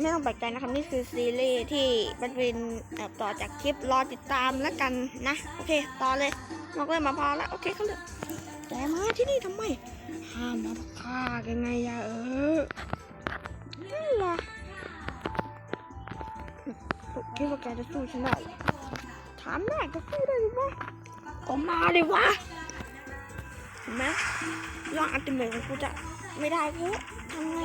ไม่ต้องแปลกใจนะครับนี่คือซีรีส์ที่มันเป็นเอ่อต่อจากคลิปรอติดตามแล้วกันนะ โอเค ต่อเลยมากเลยมาพอแล้วโอเคเขาเลยแกมาที่นี่ทำไมห้ามมาฆ่ากันไงยะเออนั่นล่ะคิดว่าแกจะสู้ฉันได้เหรอถามแม่จะสู้ได้หรือเปล่าก็มาเลยวะเห็นไหมร่างอัลติเมทของกูจะไม่ได้เพราะทำไง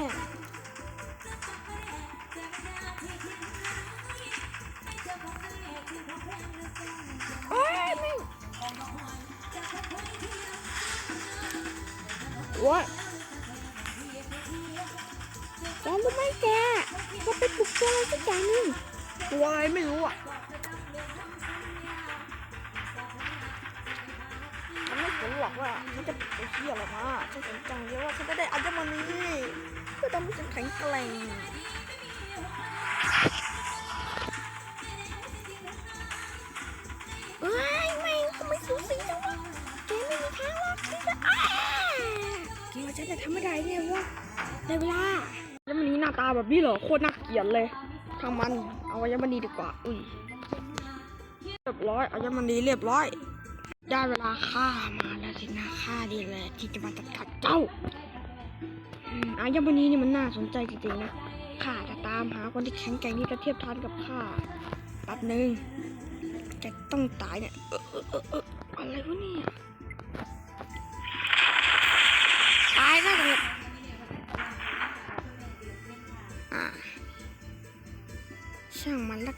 โอ้ยแกรู้ไหมแกก็ไปปลุกตัวอะไรสักอย่างนึงตัวอะไรไม่รู้อะมันไม่สนหรอกว่ามันจะปลุกไอ้เหี้ยหรอกมาฉันสนใจเยอะว่าฉันจะได้อัญมณีเพื่อทำให้ฉันแข็งแกร่ง คิดว่ทำไม่ได้ไงวะได้เวลายมณีหน้าตาแบบนี้เหรอโคตรน่าเกลียดเลยทางมันเอาอยมณีดีกว่า อุ้ยเรียบร้อยเอายมณีเรียบร้อย ได้เวลาฆ่ามาแล้วสินะฆ่าดีแหละที่จะมาจัดการเจ้าอืมอายมณีนี่มันน่าสนใจจริงๆนะข้าจะตามหาคนที่แข็งแกร่งที่จะเทียบทันกับข้าแป๊บหนึ่งจะต้องตายเนี่ยอออออะไรวะเนี่ย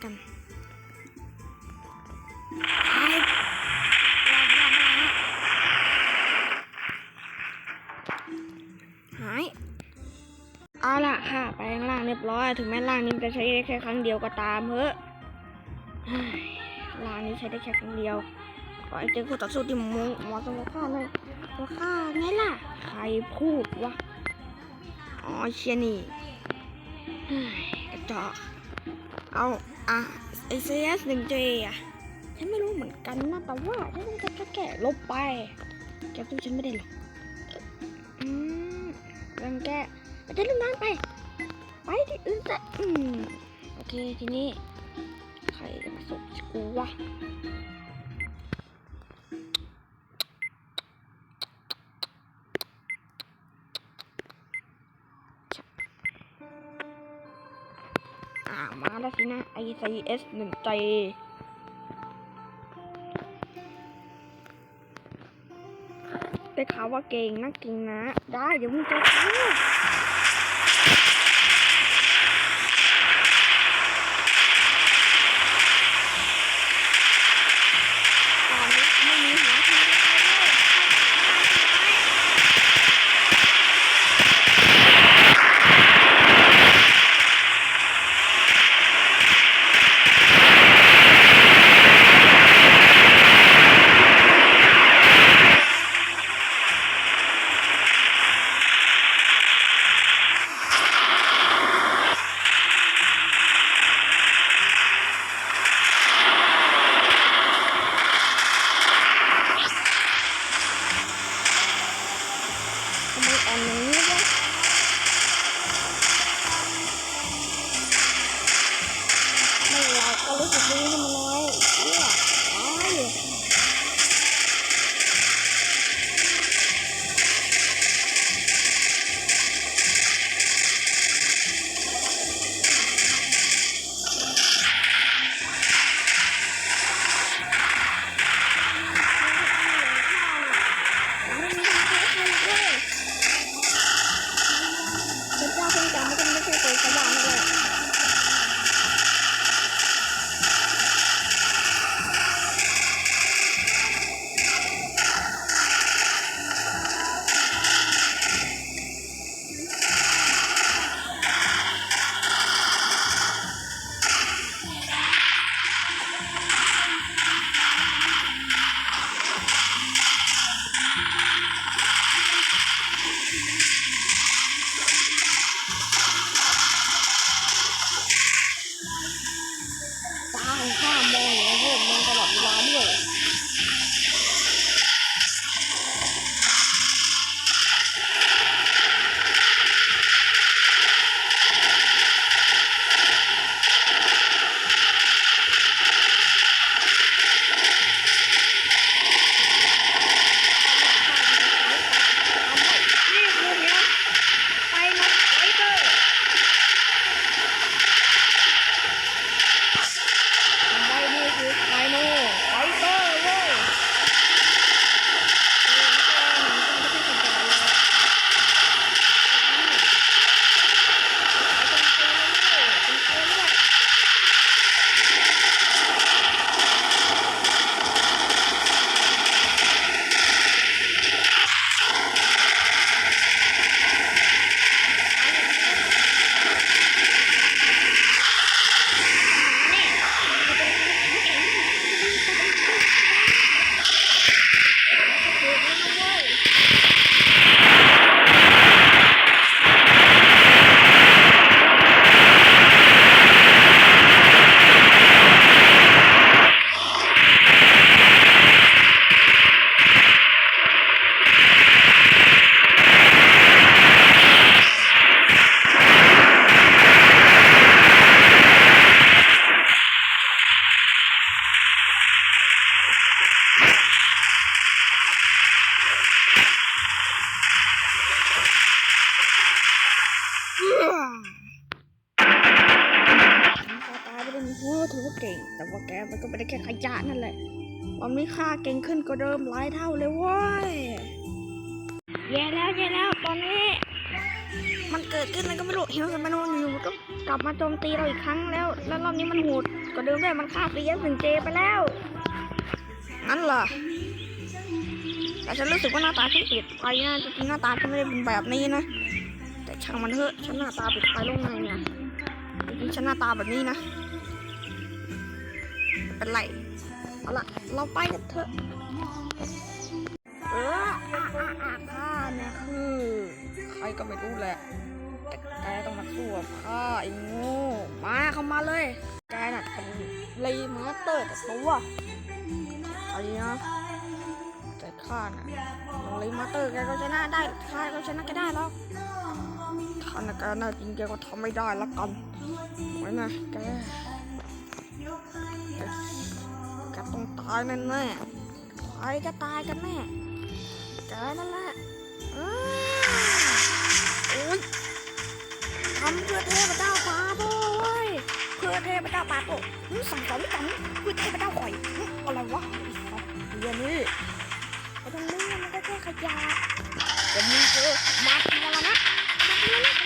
กันไปรอรอมาแล้วหาย เอาล่ะค่ะ ไปข้างล่างเรียบร้อย ถึงแม้ล่างนี้จะใช้ได้แค่ครั้งเดียวก็ตามเฮ้อะล่างนี้ใช้ได้แค่ครั้งเดียวขอให้เจอคู่ต่อสู้ที่มงหมาะสมกับข้าเลยว่าข้าไงล่ะ ใครพูดวะ อ๋อเชียนี่เกระจอกเอา อะไอเซียสหนึ่งเจอะฉันไม่รู้เหมือนกันนะแต่ว่าฉันต้องแค่แก่ลบไป แกตู้ฉันไม่ได้หรอกอืมเรื่องแกไปเลื่องนั้นไป ไปที่อื่นซะอืมโอเคทีนี้ ใครจะมาสบกูวะ อ่ามาแล้วสินะ ICS หนึ่งใจได้ข่าวว่าเก่งนักเก่งนะ ได้ เดี๋ยวมึงจะ แหละ ตอนนี้ค่าเก่งขึ้นก็เดิมหลายเท่าเลยเว้ยแย่แล้วแย่แล้วตอนนี้ มันเกิดขึ้นอะไรก็ไม่รู้เฮลส์มันอยู่ๆก็กลับมาโจมตีเราอีกครั้งแล้ว แล้วรอบนี้มันโหดกว่าเดิมด้วยมันฆ่าซีเอสถึงเจไปแล้วงั้นเหรอแต่ฉันรู้สึกว่าหน้าตาฉันเปลี่ยนไปนะจริงๆหน้าตาฉันไม่ได้เป็นแบบนี้นะ แต่ช่างมันเถอะฉันหน้าตาเปลี่ยนไปลงไงเนี่ยจริงๆฉันหน้าตาแบบนี้นะไม่เป็นไร เอาละเราไปกันเถอะเอออะอะอะข้าเนี่ยคือ ใครก็ไม่รู้แหละ แต่แกต้องมาสู้กับข้าไอ้โง่มาเข้ามาเลย แกน่ะเป็นเลมาสเตอร์แต่ตัวไอ้นะแต่ข้าน่ะเลมาสเตอร์แกก็ชนะได้ข้าก็ชนะแกได้แล้วข้าน่ะแกน่าจริงแกก็ทำไม่ได้ละกันไว้นะแก ต้องตายแน่แน่ใครจะตายกันแน่แกนั่นแหละอุ๊ยทำเพื่อเทพเจ้าป่าโต้เว้ยเพื่อเทพเจ้าป่าโต้หึสั่งสอนกันเพื่อเทพเจ้าข่อยหึอะไรวะเรียนนี่ไอ้ตรงนี้มันก็แค่ขยะแต่มึงเจอมาทมรณะมาทมรณะ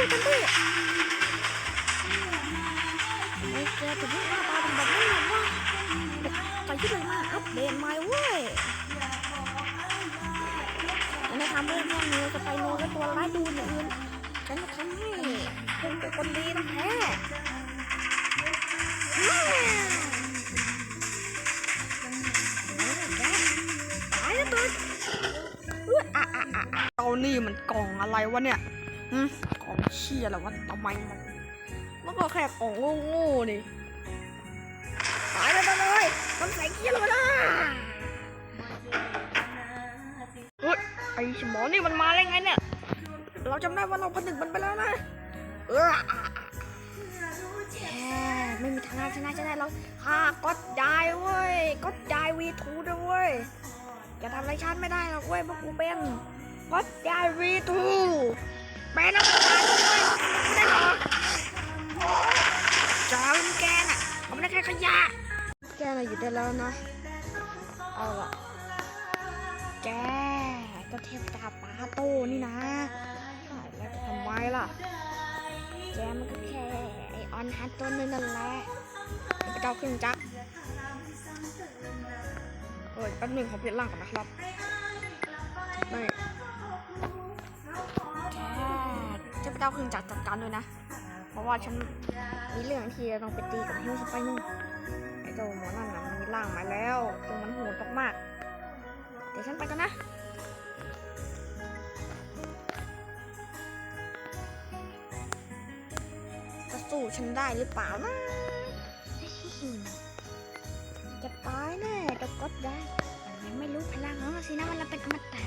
เขาจะพูดกันดิไอ้แกถึงหน้าตาเป็นแบบนี้หรอวะใส่ชุดอะไรมาอัปเดตใหม่เว้ยฉันจะทำเรื่องแย่งเงินสไปโนและตัวร้ายดูอย่างอื่นฉันจะทำให้คุณเป็นคนดีนะแท้ว้าวโอ้ยแกตายแล้วตื่นนี่มันกล่องอะไรวะเนี่ย หืมกล่องเชี่ยอะไรวะทำไมมันมันก็แค่กล่องโง่ๆนี่ตายเลยตายเลยมันใส่เกียร์เลยนะเฮ้ยไอ้หมอนี่มันมาได้ไงเนี่ย เราจำได้ว่าเราผนึกมันไปแล้วนะ เออไม่มีทางชนะจะเราฆ่าก็ได้เว้ย ก็ได้วีทูด้วยเว้ยจะทำอะไรฉันไม่ได้หรอกเว้ยเพราะกูเป็นก็ได้วีทู เป็นนักตายด้วยไม่ได้หรอกจอมแกน่ะผมไม่ได้แค่ขยะ แกน่ะอยู่ได้แล้วนะ เอาล่ะแกเจ้าเทพดาปาโต้นี่นะแล้วทำไมล่ะ แกมันก็แค่ไอออนฮัตตัวนึงนั่นแหละไอ้พระเจ้าเครื่องจักเอ้ยแป๊บหนึงขอเปลี่ยนร่างก่อนนะครับ แกเจ้าเจ้าเครื่องจักจัดการด้วยนะ เพราะว่าฉันมีเรื่องที่จะต้องไปตีกับฮิวสไปนู่นไอ้เจ้าหมอนั่นน่ะมันมีร่างมาแล้วซึ่งมันโหดมากๆเดี๋ยวฉันไปกันนะจะสู้ฉันได้หรือเปล่านะจะตายแน่จะกดได้มันยังไม่รู้พลังของมันสินะว่าเป็นอมตะ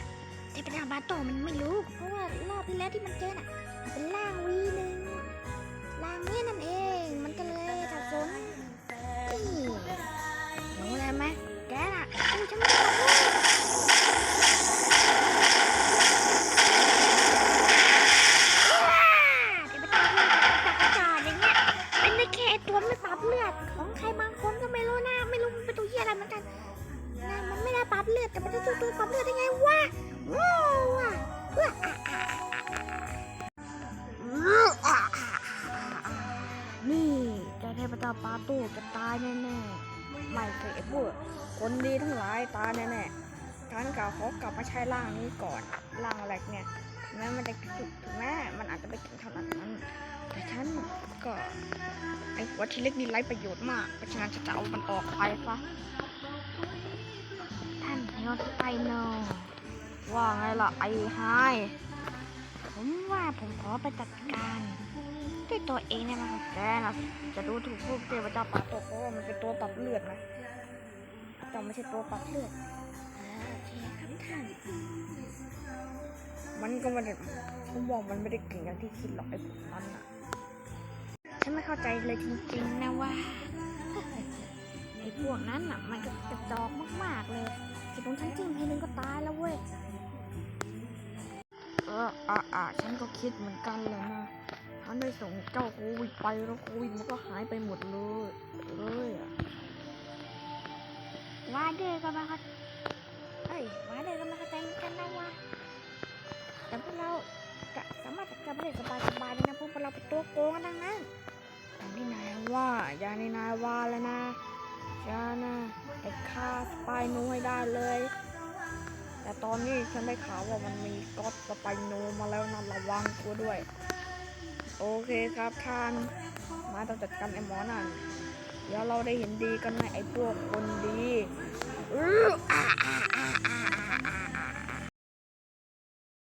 เทพดาบาโตมันไม่รู้ เพราะว่ารอบที่แล้วที่มันเจอน่ะ เป็นร่างวีหนึ่งร่างนี้นั่นเอง มันก็เลยสับสนนี่รู้อะไรไหมแกน่ะอู้ฉันไม่รู้ ๆฉันกล่าวขอกลับมาใช้ร่างนี้ก่อนร่างแรกเนี่ยถึงแม้มันจะถึงแม้มันอาจจะไม่ถึงเท่านั้นแต่ฉันก็ไอ้หัวทีเล็กนี่ไร้ประโยชน์มากเพราะฉะนั้นจะจะเอามันออกไปซะท่านยอดไปโนว่าไงล่ะไอ้ไฮผมว่าผมขอไปจัดการด้วยตัวเองเนี่ยนะครับแกนะจะดูถูกพวกเทพเจ้าปาโตเพราะว่ามันเป็นตัวปรับเลือดนะแต่ไม่ใช่ตัวปรับเลือด มันก็ไม่ได้ผมบอกมันไม่ได้เก่งอย่างที่คิดหรอกไอ้พวกนั้นอะ ฉันไม่เข้าใจเลยจริงๆนะว่าไอ้พวกนั้นอะ มันก็กระจอกมากๆเลยจะโดนฉันจิ้มทีนึงก็ตายแล้วเว้ย เอออะอะฉันก็คิดเหมือนกันเลยนะฉันได้ส่งเจ้าโควิดไปแล้วโควิดมันก็หายไปหมดเลย เลยอะว่าเดอก็ไมาเข้า เอ้ยว่าเดอก็ไมาเข้าใจเหมือนกันนะว่าแต่พวกเราจะสามารถจัดการได้สบายๆเลยนะพวกเราเป็นตัวโกงกันทั้งนั้นอย่างที่นายว่าอย่างที่นายว่าแล้วนะฉันนะไอ้ฆ่าสปายนูให้ได้เลย แต่ตอนนี้ฉันได้ข่าวว่ามันมีก๊อตสไปโนมาแล้วนะระวังตัวด้วย โอเคครับท่าน มาต้องจัดการไอ้หมอนั่นเดี๋ยวเราได้เห็นดีกันนะไอ้พวกคนดี อืออ่าอ่า